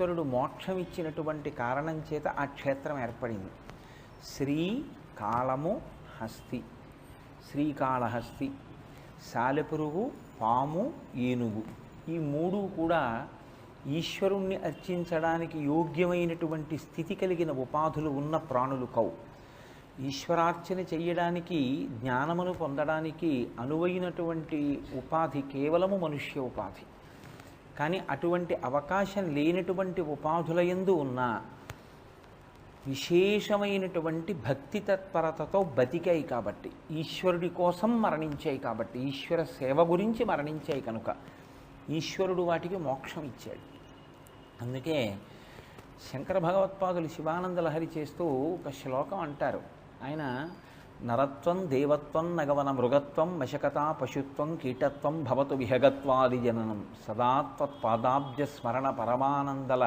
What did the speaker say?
ఈశ్వరుడు మోక్షం ఇచ్చినటువంటి కారణం చేత ఆ క్షేత్రం ఏర్పడింది. శ్రీ కాలము హస్తి. శ్రీకాళహస్తి సాలెపురుగు పాము ఏనుగు. ఈ మూడు కూడా ఈశ్వరుణ్ణి అర్చించడానికి యోగ్యమైనటువంటి స్థితి కలిగిన ఉపాధులు ఉన్న ప్రాణులు కవు ఈశ్వరార్చన చేయడానికి జ్ఞానమును పొందడానికి అనువైనటువంటి ఉపాధి కేవలము మనుష్య ఉపాధి. కానీ అటువంటి అవకాశం లేనటువంటి ఉపాధుల యందు ఉన్న విశేషమైనటువంటి భక్తి తత్పరతతో బతికాయి కాబట్టి ఈశ్వరుడి కోసం మరణించాయి కాబట్టి ఈశ్వర సేవ గురించి మరణించాయి కనుక ఈశ్వరుడు వాటికి మోక్షం ఇచ్చాడు. అందుకే శంకర భగవత్పాదులు శివానంద లహరి చేస్తూ ఒక శ్లోకం అంటారు. ఆయన నరత్వం దేవత్వం నగవన మృగత్వం మశకత పశుత్వం కీటత్వం భవతు విహగత్వాది జననం. సదా త్వత్పాదాబ్జ స్మరణ పరమానందల.